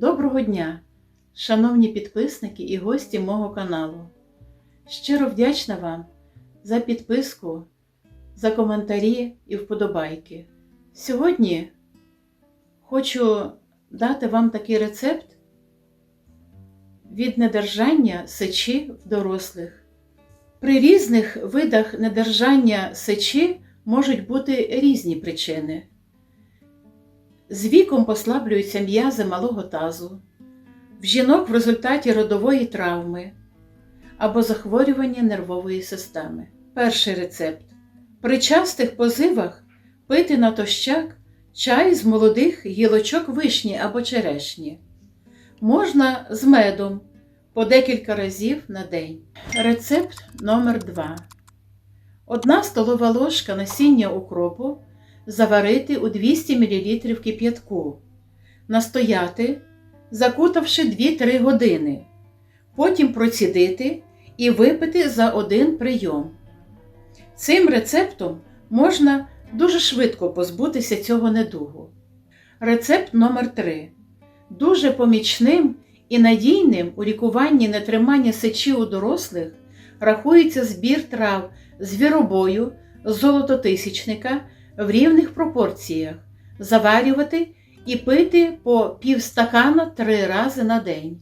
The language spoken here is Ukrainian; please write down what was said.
Доброго дня, шановні підписники і гості мого каналу. Щиро вдячна вам за підписку, за коментарі і вподобайки. Сьогодні хочу дати вам такий рецепт від недержання сечі в дорослих. При різних видах недержання сечі можуть бути різні причини. З віком послаблюються м'язи малого тазу, в жінок в результаті родової травми або захворювання нервової системи. Перший рецепт. При частих позивах пити натощак чай з молодих гілочок вишні або черешні. Можна з медом по декілька разів на день. Рецепт номер 2 Одна столова ложка насіння укропу заварити у 200 мл кип'ятку, настояти, закутавши 2-3 години, потім процідити і випити за один прийом. Цим рецептом можна дуже швидко позбутися цього недугу. Рецепт номер 3 Дуже помічним і надійним у лікуванні нетримання сечі у дорослих рахується збір трав звіробою, золототисячника в рівних пропорціях, заварювати і пити по півстакана три рази на день.